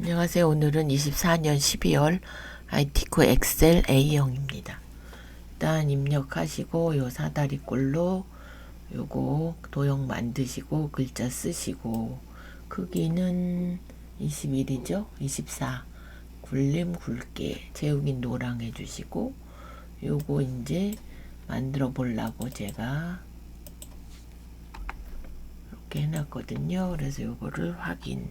안녕하세요. 오늘은 24년 12월 IT코 엑셀 A형입니다. 일단 입력하시고 요 사다리 꼴로 요거 도형 만드시고 글자 쓰시고 크기는 21이죠. 24 굴림 굵게 채우긴 노랑 해주시고 요거 이제 만들어 보려고 제가 이렇게 해놨거든요. 그래서 요거를 확인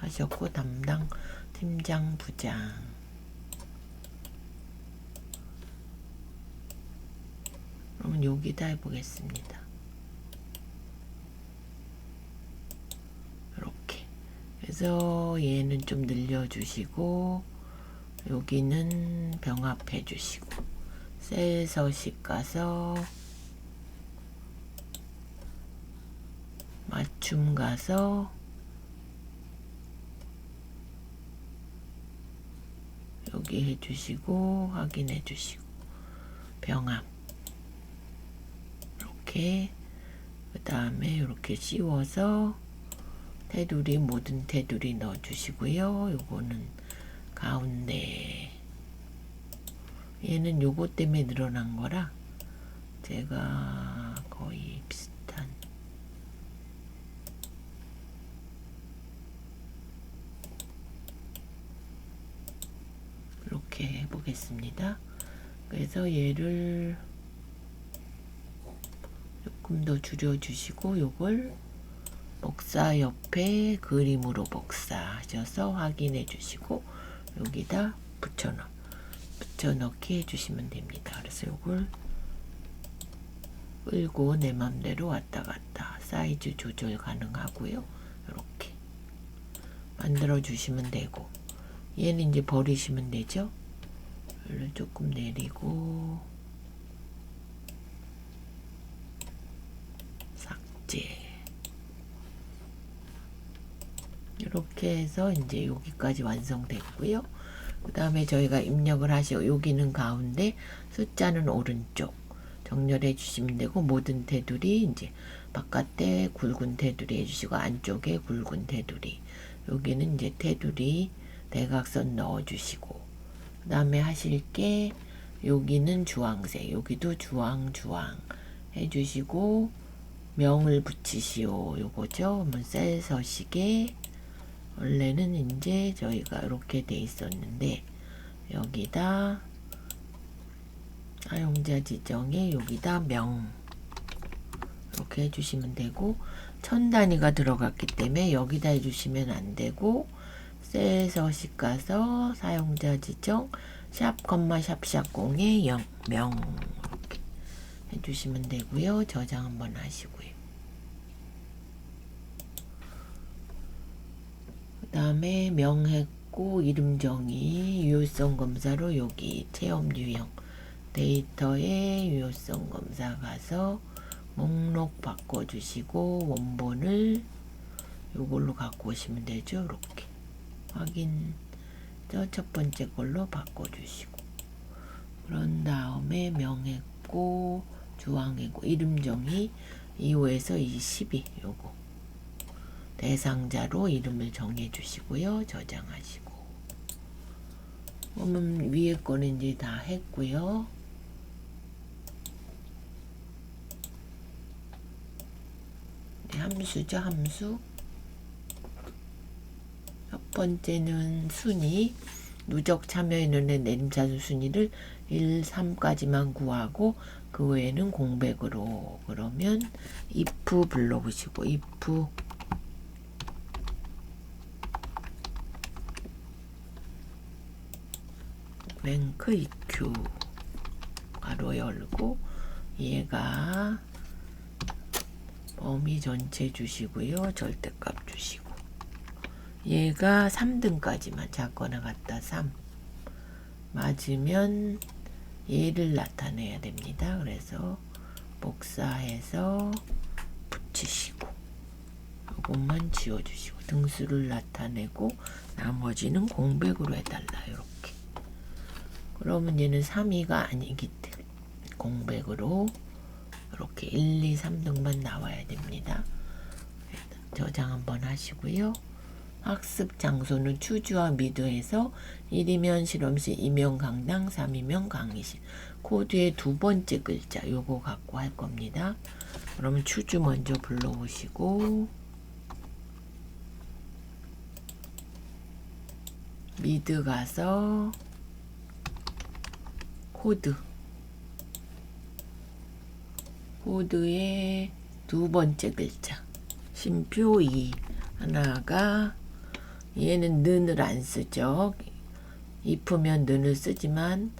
하셨고 담당 팀장 부장. 그러면 여기다 해보겠습니다. 이렇게. 그래서 얘는 좀 늘려주시고 여기는 병합해 주시고. 셀 서식 가서 맞춤 가서 여기 해주시고 확인해 주시고. 병합 이렇게 그 다음에 이렇게 씌워서 테두리 모든 테두리 넣어 주시고요. 요거는 가운데. 얘는 요거 때문에 늘어난 거라 제가 거의 이렇게 해보겠습니다. 그래서 얘를 조금 더 줄여주시고 요걸 복사 옆에 그림으로 복사하셔서 확인해 주시고 여기다 붙여넣 붙여넣기 해주시면 됩니다. 그래서 요걸 끌고 내 맘대로 왔다 갔다 사이즈 조절 가능하고요. 이렇게 만들어 주시면 되고 얘는 이제 버리시면 되죠. 얘를 조금 내리고 삭제 이렇게 해서 이제 여기까지 완성됐고요. 그 다음에 저희가 입력을 하시고 여기는 가운데 숫자는 오른쪽 정렬해 주시면 되고 모든 테두리 이제 바깥에 굵은 테두리 해주시고 안쪽에 굵은 테두리 여기는 이제 테두리 대각선 넣어 주시고 그 다음에 하실 게 여기는 주황색 여기도 주황 주황 해주시고 명을 붙이시오. 요거죠. 그러면 셀 서식에. 원래는 이제 저희가 이렇게 돼 있었는데 여기다 사용자 지정에 여기다 명 이렇게 해주시면 되고 천 단위가 들어갔기 때문에 여기다 해주시면 안 되고 셀 서식 가서 사용자 지정 샵 컴마 샵샵 공에 0, 명. 이렇게 해주시면 되고요. 저장 한번 하시고요. 그 다음에 명했고 이름 정의 유효성 검사로 여기 체험 유형. 데이터에 유효성 검사 가서 목록 바꿔주시고 원본을 이걸로 갖고 오시면 되죠 이렇게 확인 저첫 번째 걸로 바꿔주시고 그런 다음에 명했고 주황했고 이름 정의 2호에서 22 요거 대상자로 이름을 정해 주시고요. 저장하시고. 그러면 위에 거는 이제 다 했고요. 네, 함수죠, 함수. 첫 번째는 순위. 누적 참여인원의 내림차수 순위를 1, 3까지만 구하고 그 외에는 공백으로 그러면 if 불러보시고 if 랭크 EQ 가로 열고 얘가 범위 전체 주시고요. 절대값 주시고 얘가 3등까지만 작거나 같다 3 맞으면 얘를 나타내야 됩니다. 그래서 복사해서 붙이시고 이것만 지워주시고 등수를 나타내고 나머지는 공백으로 해달라 이렇게 그러면 얘는 3위가 아니기 때문에 공백으로 이렇게 1, 2, 3등만 나와야 됩니다. 저장 한번 하시고요. 학습 장소는 추주와 미드에서 1이면 실험실, 2면 강당, 3이면 강의실. 코드의 두 번째 글자 요거 갖고 할 겁니다. 그러면 추주 먼저 불러오시고 미드 가서 코드 코드의 두 번째 글자 심표 2 하나가 얘는 는을 안 쓰죠. if면 는을 쓰지만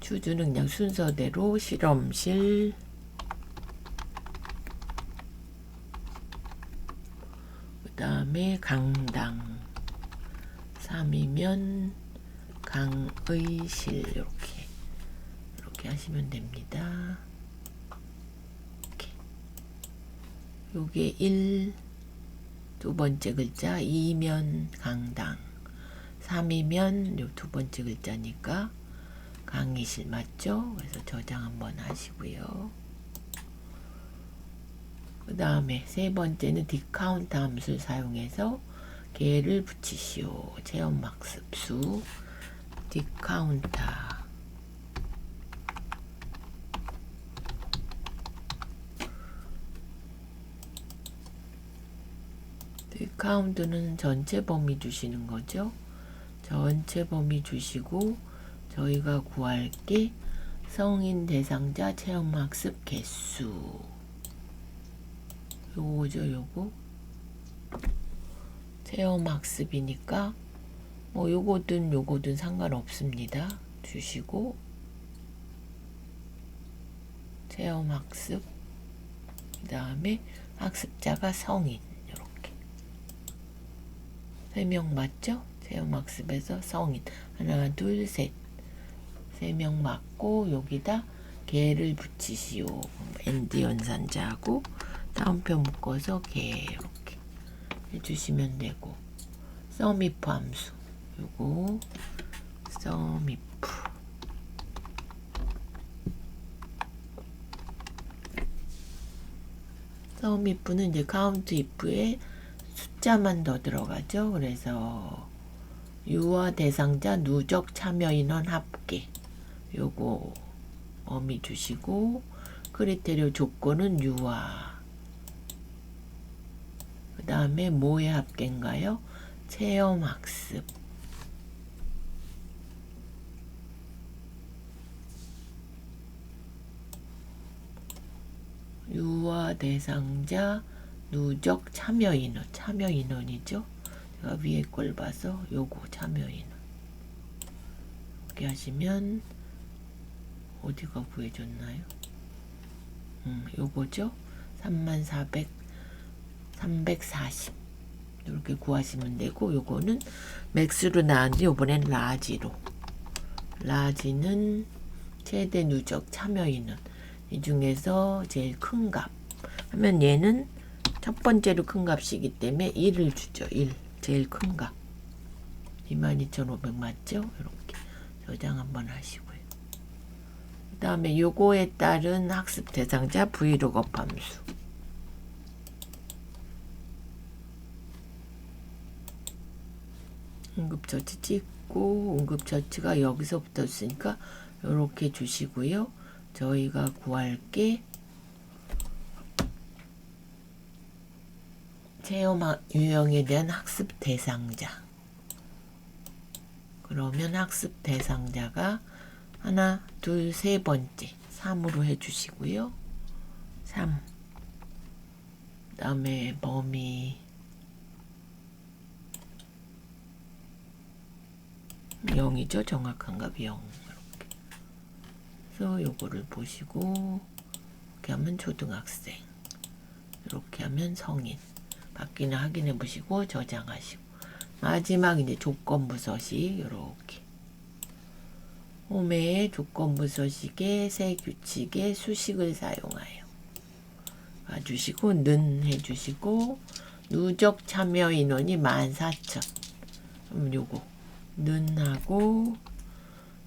추주는 그냥 순서대로 실험실 그 다음에 강당 3이면 강의실 이렇게 이렇게 하시면 됩니다. 이렇게. 요게 1, 두 번째 글자 2면 강당 3이면 요 두 번째 글자니까 강의실 맞죠? 그래서 저장 한번 하시고요. 그 다음에 세 번째는 디카운트 함수를 사용해서 개를 붙이시오. 체험학습수 디카운터 디 카운트는 전체 범위 주시는 거죠. 전체 범위 주시고 저희가 구할 게 성인 대상자 체험학습 개수. 요거죠 요거? 체험학습이니까 뭐 요거든 요거든 상관없습니다. 주시고 체험학습 그 다음에 학습자가 성인 세 명 맞죠? 체험학습에서 성인. 하나 둘 셋. 세 명 맞고 여기다 개를 붙이시오. 엔드 연산자하고 다음표 묶어서 개 이렇게 해주시면 되고. 썸이프 함수. 요거 썸이프. 썸이프는 이제 카운트 if에 숫자만 더 들어가죠? 그래서 유아 대상자 누적 참여 인원 합계. 요거 어미 주시고 크리테리오 조건은 유아. 그 다음에 뭐의 합계인가요? 체험학습. 유아 대상자 누적 참여 인원 참여 인원이죠? 제가 위에 걸 봐서 요거 참여 인원. 이렇게 하시면 어디가 구해줬나요? 음, 요거죠? 3400 340 이렇게 구하시면 되고 요거는 맥스로 나왔는데 요번엔 라지로. 라지는 최대 누적 참여 인원. 이 중에서 제일 큰 값. 하면 얘는 첫 번째로 큰 값이기 때문에 1을 주죠. 1 제일 큰 값. 22,500 맞죠? 이렇게. 저장 한번 하시고요. 그 다음에 요거에 따른 학습 대상자 브이로그 함수. 응급처치 찍고 응급처치가 여기서부터 있으니까 이렇게 주시고요. 저희가 구할 게 체험 유형에 대한 학습 대상자. 그러면 학습 대상자가 하나, 둘, 세 번째 3으로 해주시고요. 3. 그다음에 범위 0이죠. 정확한 값이 0. 이렇게. 그래서 요거를 보시고 이렇게 하면 초등학생 이렇게 하면 성인 바뀌는 확인해 보시고 저장하시고. 마지막 이제 조건부 서식 이렇게. 홈에 조건부 서식에 새 규칙의 수식을 사용하여. 봐주시고 는 해주시고 누적 참여 인원이 14,000 그럼 요거. 는하고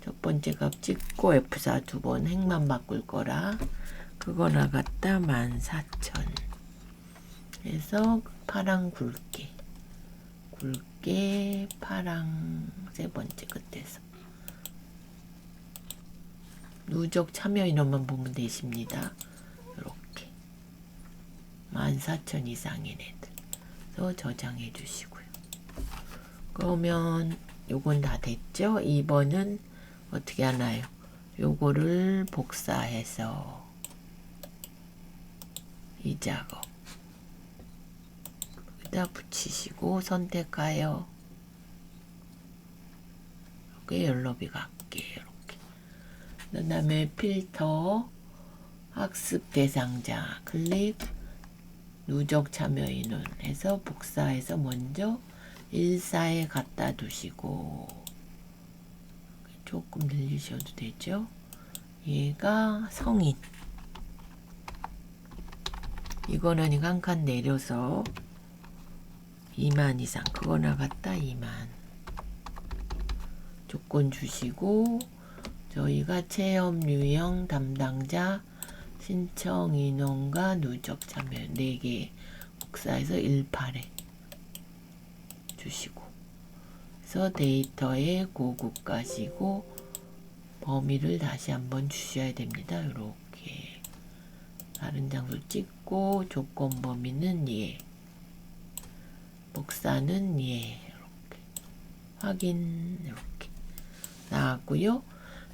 첫 번째 값 찍고 F4 두 번 행만 바꿀 거라. 그거 나갔다 14,000 해서 파랑 굵게 붉게 파랑 세 번째 끝에서 누적 참여 인원만 보면 되십니다. 이렇게 14,000 이상인 애들 그래서 저장해 주시고요. 그러면 요건 다 됐죠? 2번은 어떻게 하나요? 요거를 복사해서 이 작업 여기다 붙이시고 선택하여 이렇게 열너비 갖게 이렇게 그 다음에 필터 학습 대상자 클릭 누적 참여 인원 해서 복사해서 먼저 1사에 갖다 두시고 조금 늘리셔도 되죠. 얘가 성인. 이거는 한 칸 내려서 2만 이상. 그거나 갖다 2만. 조건 주시고 저희가 체험 유형 담당자 신청 인원과 누적 참여 4개 복사해서 18에 주시고 그래서 데이터에 고급 가시고 범위를 다시 한번 주셔야 됩니다. 이렇게 다른 장소 찍고 조건 범위는 예 복사는 예 이렇게 확인 이렇게 나왔고요.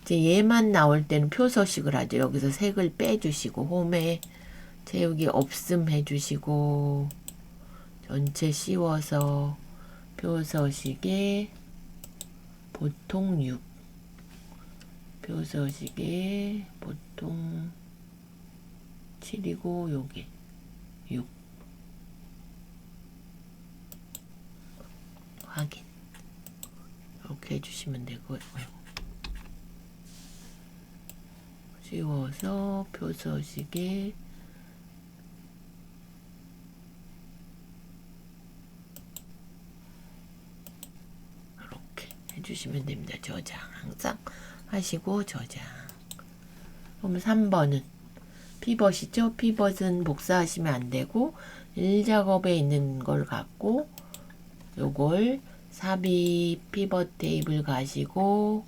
이제 얘만 나올 때는 표 서식을 하죠. 여기서 색을 빼주시고 홈에 채우기 없음 해주시고 전체 씌워서 표 서식에 보통 6 표 서식에 보통 7이고 요게 6 확인 이렇게 해주시면 되고요. 씌워서 표 서식에 이렇게 해주시면 됩니다. 저장 항상 하시고 저장. 그럼 3번은 피벗이죠. 피벗은 복사하시면 안 되고 1작업에 있는 걸 갖고 요걸 삽입 피벗 테이블 가시고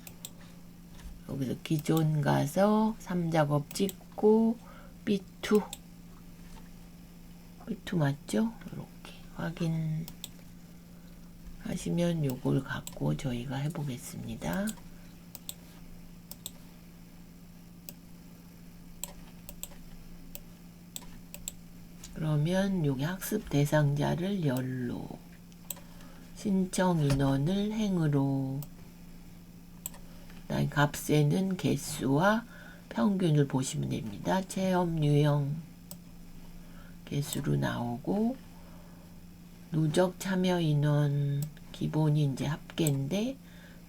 여기서 기존 가서 3작업 찍고 B2 B2 맞죠? 이렇게 확인 하시면 요걸 갖고 저희가 해보겠습니다. 그러면 여기 학습 대상자를 열로 신청 인원을 행으로. 그다음 값에는 개수와 평균을 보시면 됩니다. 체험 유형. 개수로 나오고 누적 참여 인원 기본이 이제 합계인데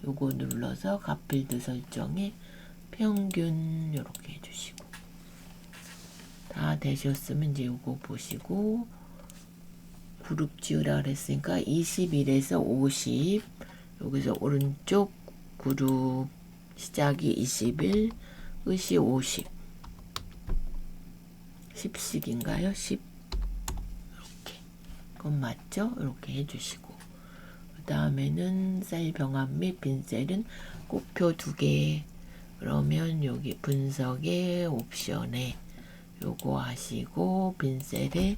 요거 눌러서 값필드 설정에 평균 이렇게 해주시고. 다 되셨으면 이제 요거 보시고 그룹 지으라 그랬으니까 21에서 50 여기서 오른쪽 그룹 시작이 21 끝이 50 10씩인가요? 10 이렇게. 그건 맞죠? 이렇게 해주시고. 그 다음에는 셀 병합 및 빈셀은 꽃표 두 개. 그러면 여기 분석의 옵션에 요거 하시고 빈셀에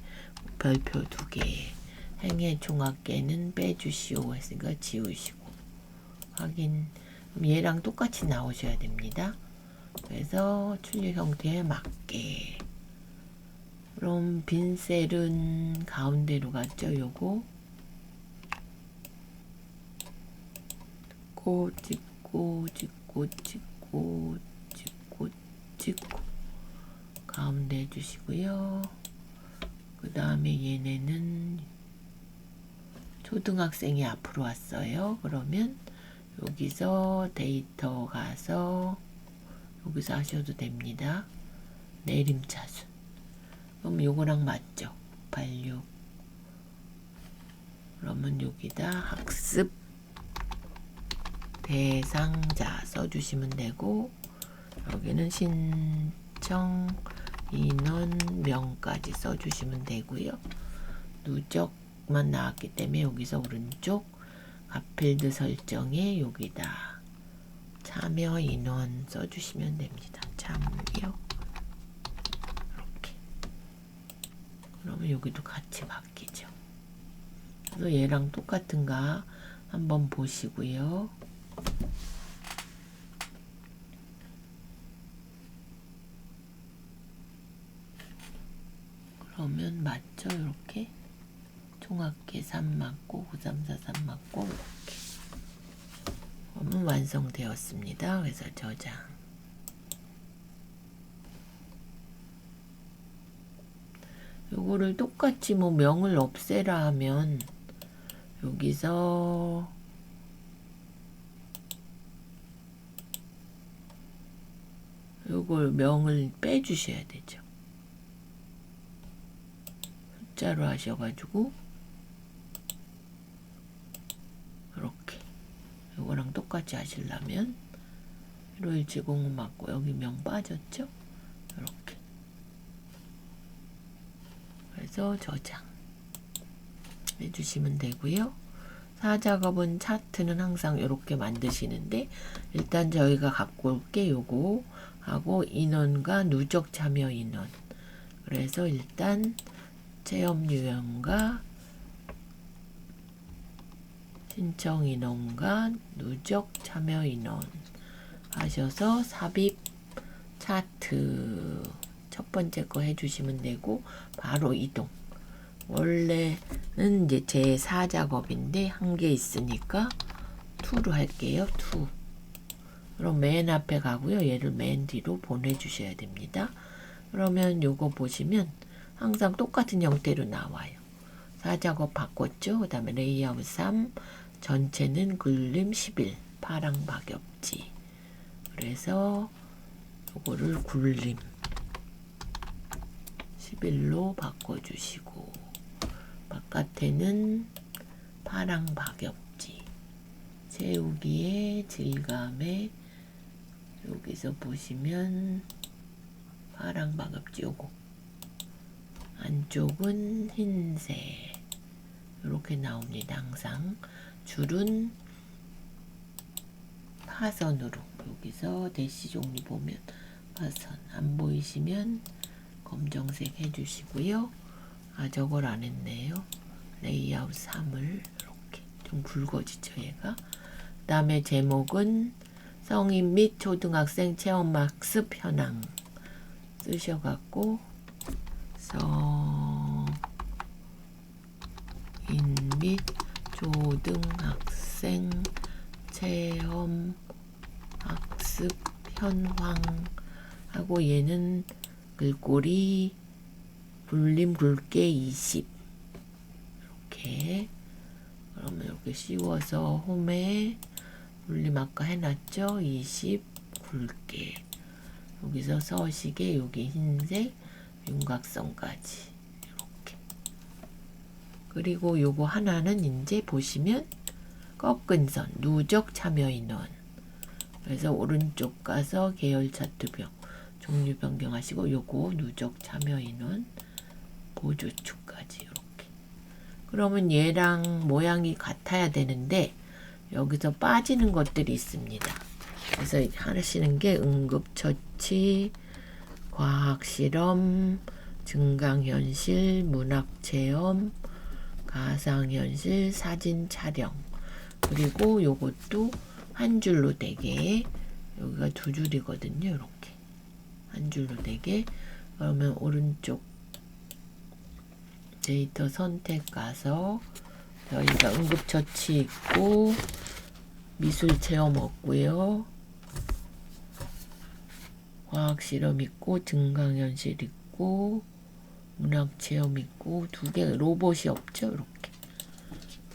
별표 두 개 행의 총합계는 빼주시오 했으니까 지우시고 확인 얘랑 똑같이 나오셔야 됩니다. 그래서 출력 형태에 맞게 그럼 빈 셀은 가운데로 갔죠. 요거 찍고 찍고 찍고 찍고 찍고 찍고 가운데 해주시고요. 그 다음에 얘네는 초등학생이 앞으로 왔어요. 그러면 여기서 데이터 가서 여기서 하셔도 됩니다. 내림차순. 그럼 요거랑 맞죠? 86. 그러면 여기다 학습 대상자 써주시면 되고 여기는 신청 인원명까지 써주시면 되고요. 누적 누적만 나왔기 때문에 여기서 오른쪽 갓필드 설정에 여기다 참여 인원 써주시면 됩니다. 참여 이렇게 그러면 여기도 같이 바뀌죠. 그래서 얘랑 똑같은가 한번 보시고요. 그러면 맞죠? 이렇게 종합계산 맞고 9343 맞고 이렇게 그러면 완성되었습니다. 그래서 저장 요거를 똑같이 뭐 명을 없애라 하면 여기서 요걸 명을 빼주셔야 되죠. 숫자로 하셔가지고 이렇게 요거랑 똑같이 하시려면 1510은 맞고 여기 명 빠졌죠? 이렇게 그래서 저장 해주시면 되고요. 사작업은 차트는 항상 이렇게 만드시는데 일단 저희가 갖고 올게 요거 하고 인원과 누적 참여 인원 그래서 일단 체험 유형과 신청 인원과 누적 참여 인원 하셔서 삽입 차트 첫 번째 거 해주시면 되고 바로 이동. 원래는 이제 제 4작업인데 한 개 있으니까 2로 할게요 2 그럼 맨 앞에 가고요. 얘를 맨 뒤로 보내주셔야 됩니다. 그러면 요거 보시면 항상 똑같은 형태로 나와요. 4작업 바꿨죠? 그 다음에 레이아웃 3 전체는 글림 11 파랑 박엽지. 그래서 요거를 굴림 11로 바꿔주시고 바깥에는 파랑 박엽지. 세우기에 질감에 여기서 보시면 파랑 박엽지 요거 안쪽은 흰색. 이렇게 나옵니다. 항상 줄은 파선으로. 여기서 대시 종류 보면 파선 안 보이시면 검정색 해주시고요. 아 저걸 안 했네요. 레이아웃 3을 이렇게 좀 굵어지죠 얘가. 그 다음에 제목은 성인 및 초등학생 체험 학습 현황 쓰셔갖고 성인 및 초등학생 체험 학습 현황 하고 얘는 글꼴이 불림 굵게 20 이렇게. 그러면 이렇게 씌워서 홈에 불림 아까 해놨죠? 20 굵게. 여기서 서식에 여기 흰색 윤곽선까지 이렇게. 그리고 요거 하나는 이제 보시면 꺾은 선 누적 참여 인원. 그래서 오른쪽 가서 계열 차트병 종류 변경하시고 요거 누적 참여 인원 보조축까지 이렇게. 그러면 얘랑 모양이 같아야 되는데 여기서 빠지는 것들이 있습니다. 그래서 하시는 게 응급처치, 과학실험, 증강현실, 문학체험, 가상현실, 사진 촬영 그리고 요것도 한 줄로 되게 여기가 두 줄이거든요. 이렇게 한 줄로 되게 그러면 오른쪽 데이터 선택 가서 저희가 응급처치 있고 미술 체험 없고요. 과학 실험 있고 증강현실 있고 문학 체험 있고 두 개 로봇이 없죠 이렇게.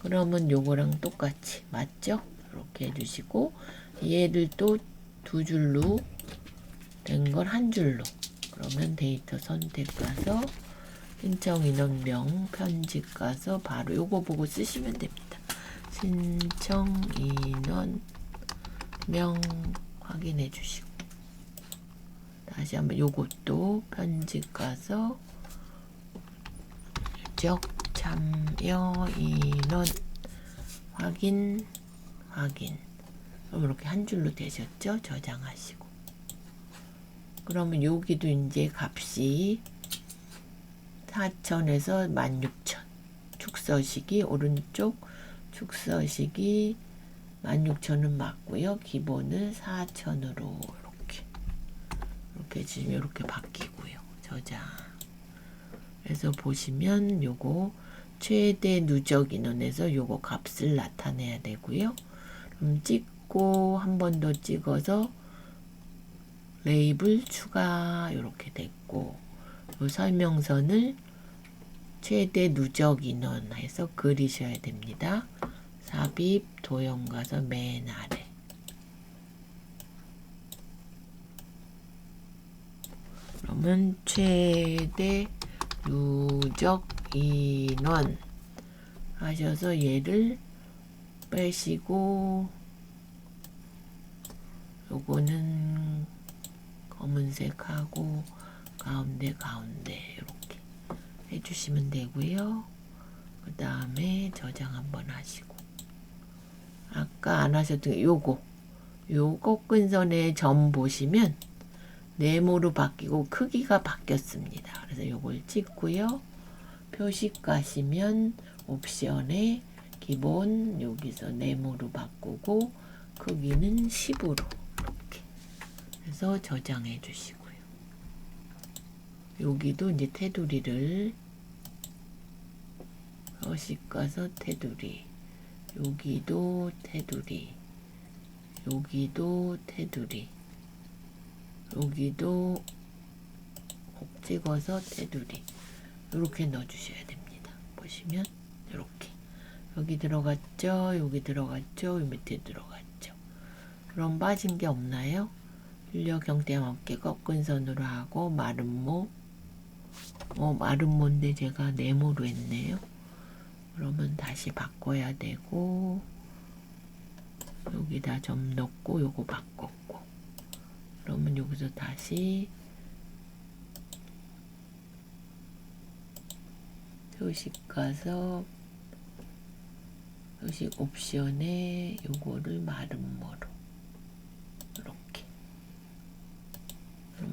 그러면 요거랑 똑같이 맞죠? 이렇게 해주시고 또두 줄로 된 걸 한 줄로. 그러면 데이터 선택 가서 신청 인원명 편집 가서 바로 요거 보고 쓰시면 됩니다. 신청 인원 명 확인해 주시고 다시 한번 요것도 편집 가서 누적 참여 인원 확인 확인 그럼 이렇게 한 줄로 되셨죠? 저장하시고 그러면 여기도 이제 값이 4천에서 16,000 축서식이 오른쪽 축서식이 16,000은 맞고요. 기본은 4,000으로 이렇게 지금 이렇게 바뀌고요. 저장. 그래서 보시면 요거 최대 누적 인원에서 요거 값을 나타내야 되고요. 그럼 찍고 한 번 더 찍어서 레이블 추가 이렇게 됐고 요 설명선을 최대 누적 인원 해서 그리셔야 됩니다. 삽입 도형 가서 맨 아래 그러면 최대 누적 인원 하셔서 얘를 빼시고 요거는 검은색하고 가운데 가운데 이렇게 해주시면 되고요. 그 다음에 저장 한번 하시고 아까 안 하셨던 요거 요 꺾은선의 점 보시면 네모로 바뀌고 크기가 바뀌었습니다. 그래서 요걸 찍고요. 표식 가시면 옵션에 기본 여기서 네모로 바꾸고 크기는 10으로 이렇게 해서 저장해 주시고요. 여기도 이제 테두리를 표식 가서 테두리 여기도 테두리 여기도 테두리 여기도 콕 찍어서 테두리 이렇게 넣어주셔야 됩니다. 보시면 이렇게 여기 들어갔죠? 여기 들어갔죠? 이 밑에 들어갔죠? 그럼 빠진 게 없나요? 인력 경대 맞게 꺾은 선으로 하고 마름모 어 마름모인데 제가 네모로 했네요. 그러면 다시 바꿔야 되고 여기다 점 넣고 요거 바꿨고 그러면 여기서 다시 표식 가서 표식 옵션에 요거를 마름모로 이렇게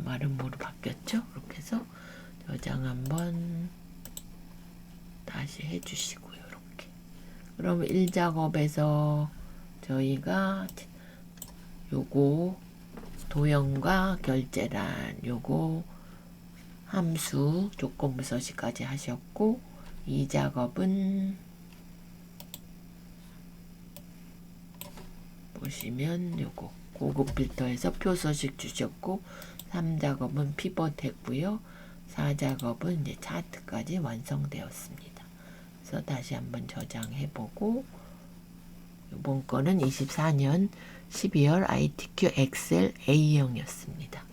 마름모로 바뀌었죠? 이렇게 해서 저장 한번 다시 해주시고요. 이렇게 그럼 1작업에서 저희가 요거 도형과 결제란 요거 함수 조건부 서식까지 하셨고 이 작업은 보시면 요거 고급 필터에서 표 서식 주셨고 3작업은 피벗 했고요. 4작업은 이제 차트까지 완성되었습니다. 그래서 다시 한번 저장해 보고 이번 거는 24년 12월 ITQ 엑셀 A형이었습니다.